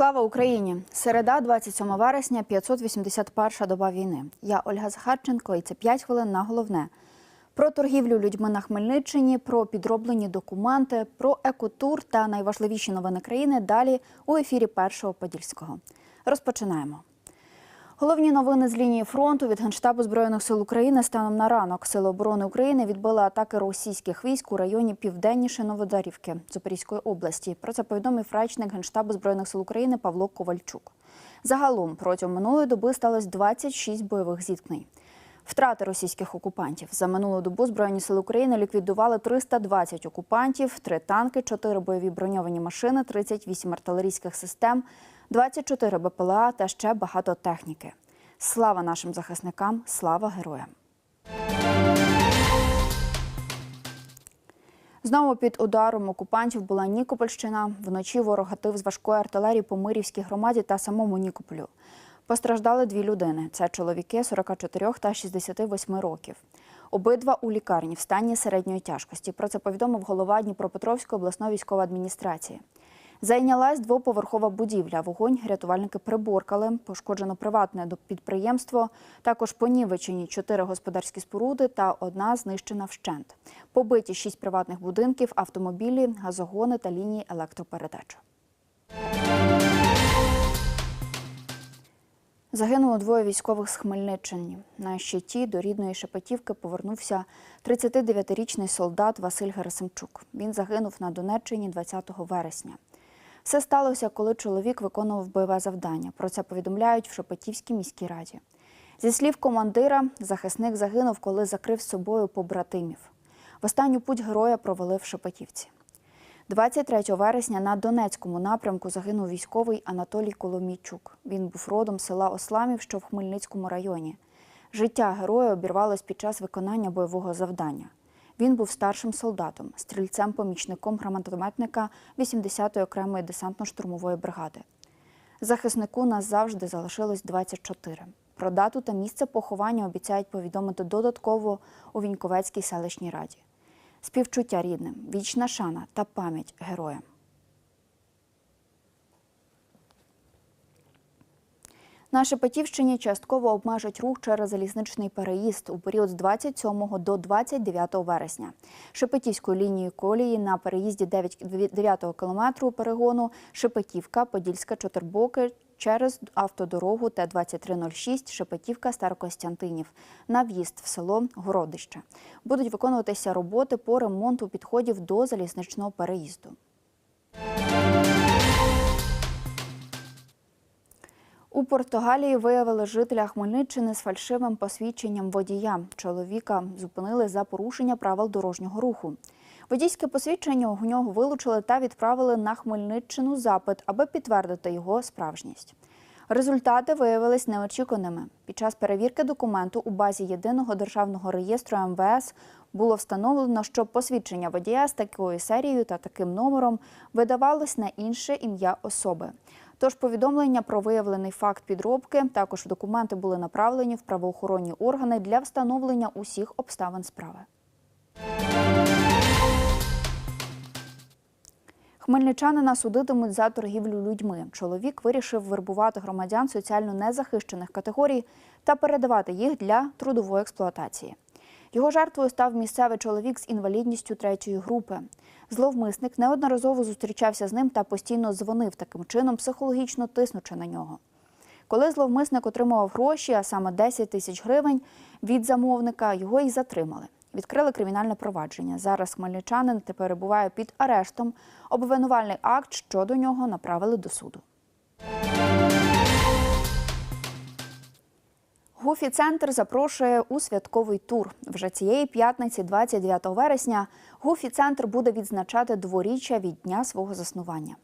Слава Україні! Середа, 27 вересня, 581 доба війни. Я Ольга Захарченко, і це 5 хвилин на головне. Про торгівлю людьми на Хмельниччині, про підроблені документи, про екотур та найважливіші новини країни далі у ефірі Першого Подільського. Розпочинаємо. Головні новини з лінії фронту від Генштабу Збройних сил України станом на ранок. Сили оборони України відбили атаки російських військ у районі південніше Новодарівки Запорізької області. Про це повідомив речник Генштабу Збройних сил України Павло Ковальчук. Загалом протягом минулої доби сталося 26 бойових зіткнень. Втрати російських окупантів за минулу добу Збройні сили України ліквідували 320 окупантів, 3 танки, 4 бойові броньовані машини, 38 артилерійських систем, 24 БПЛА та ще багато техніки. Слава нашим захисникам! Слава героям! Знову під ударом окупантів була Нікопольщина. Вночі ворог гатив з важкої артилерії по Мирівській громаді та самому Нікополю. Постраждали дві людини: це чоловіки 44 та 68 років. Обидва у лікарні в стані середньої тяжкості. Про це повідомив голова Дніпропетровської обласної військової адміністрації. Зайнялась двоповерхова будівля. Вогонь рятувальники приборкали. Пошкоджено приватне підприємство. Також понівечені чотири господарські споруди та одна знищена вщент. Побиті шість приватних будинків, автомобілі, газогони та лінії електропередач. Загинуло двоє військових з Хмельниччини. На щиті до рідної Шепетівки повернувся 39-річний солдат Василь Герасимчук. Він загинув на Донеччині 20 вересня. Все сталося, коли чоловік виконував бойове завдання. Про це повідомляють в Шепетівській міській раді. Зі слів командира, захисник загинув, коли закрив з собою побратимів. В останню путь героя провели в Шепетівці. 23 вересня на Донецькому напрямку загинув військовий Анатолій Коломійчук. Він був родом села Осламів, що в Хмельницькому районі. Життя героя обірвалось під час виконання бойового завдання. Він був старшим солдатом, стрільцем-помічником гранатометника 80-ї окремої десантно-штурмової бригади. Захиснику назавжди залишилось 24. Про дату та місце поховання обіцяють повідомити додатково у Віньковецькій селищній раді. Співчуття рідним, вічна шана та пам'ять героям. На Шепетівщині частково обмежать рух через залізничний переїзд у період з 27 до 29 вересня. Шепетівською лінією колії на переїзді 9 кілометру перегону Шепетівка, Подільська, Чотирбоки через автодорогу Т-2306 Шепетівка Старокостянтинів на в'їзд в село Городище. Будуть виконуватися роботи по ремонту підходів до залізничного переїзду. Португалії виявили жителя Хмельниччини з фальшивим посвідченням водія. Чоловіка зупинили за порушення правил дорожнього руху. Водійське посвідчення у нього вилучили та відправили на Хмельниччину запит, аби підтвердити його справжність. Результати виявились неочікуваними. Під час перевірки документу у базі єдиного державного реєстру МВС було встановлено, що посвідчення водія з такою серією та таким номером видавалось на інше ім'я особи. Тож повідомлення про виявлений факт підробки також документи були направлені в правоохоронні органи для встановлення усіх обставин справи. Хмельничанина судитимуть за торгівлю людьми. Чоловік вирішив вербувати громадян соціально незахищених категорій та передавати їх для трудової експлуатації. Його жертвою став місцевий чоловік з інвалідністю третьої групи. Зловмисник неодноразово зустрічався з ним та постійно дзвонив таким чином, психологічно тиснучи на нього. Коли зловмисник отримував гроші, а саме 10 тисяч гривень від замовника, його і затримали. Відкрили кримінальне провадження. Зараз хмельничанин перебуває під арештом. Обвинувальний акт щодо нього направили до суду. Гуфі-центр запрошує у святковий тур. Вже цієї п'ятниці, 29 вересня, Гуфі-центр буде відзначати дворіччя від дня свого заснування.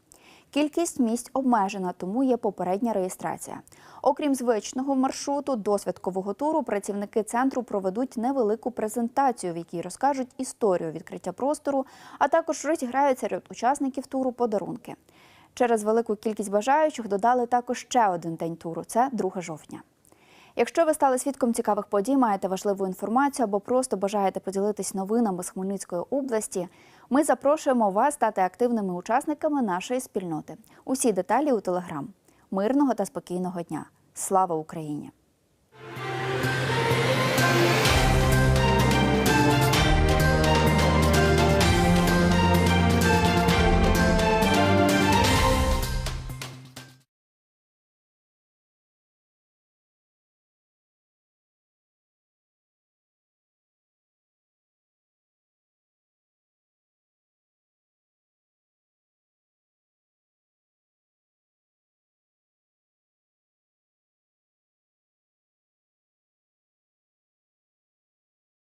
Кількість місць обмежена, тому є попередня реєстрація. Окрім звичного маршруту до святкового туру, працівники центру проведуть невелику презентацію, в якій розкажуть історію відкриття простору, а також розіграють серед учасників туру подарунки. Через велику кількість бажаючих додали також ще один день туру це 2 жовтня. Якщо ви стали свідком цікавих подій, маєте важливу інформацію або просто бажаєте поділитись новинами з Хмельницької області, Ми запрошуємо вас стати активними учасниками нашої спільноти. Усі деталі у телеграм. Мирного та спокійного дня. Слава Україні!